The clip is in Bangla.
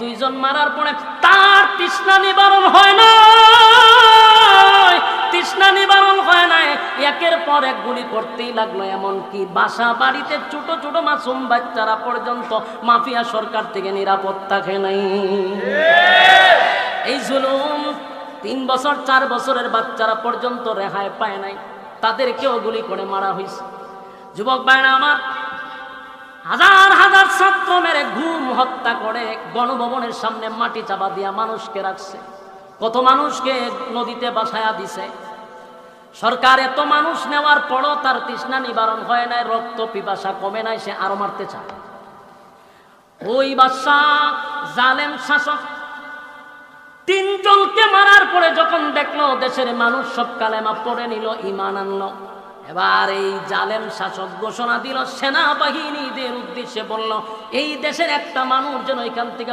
দুইজন মারার পরে তার তৃষ্ণা নিবারণ হয় না তৃষ্ণা নিবারণ হয় নাই। একের পর এক গুলি করতেই লাগল। এমনকি বাসা বাড়িতে ছোট ছোট মাসুম বাচ্চারা পর্যন্ত মাফিয়া সরকার থেকে নিরাপত্তা খেয়ে নাই। এই জুলুম তিন বছর, চার বছরের বাচ্চারা পর্যন্ত রেহাই পায় নাই। তাদেরকেও গুলি করে মারা হয়েছে যুবক ভাইরা আমার, হাজার হাজার ছাত্র মেরে হত্যা করে গণভবনের সামনে মাটি চাপা দিয়া মানুষকে রাখছে। কত মানুষকে নদীতে বাসায়া দিছে। সরকার এত মানুষ নেওয়ার পরও তার তৃষ্ণা নিবারণ হয় নাই, রক্ত পিপাসা কমে নাই, সে আরও মারতে চায়। ওই বাদশাহ জালেম শাসক তিনজনকে মারার পরে যখন দেখল দেশের মানুষ সব কালেমা পড়ে নিল ইমান আনলো। এবার এই জালেম শাসক ঘোষণা দিল, সেনাবাহিনীদের উদ্দেশ্যে বলল এই দেশের একটা মানুষ যেন এখান থেকে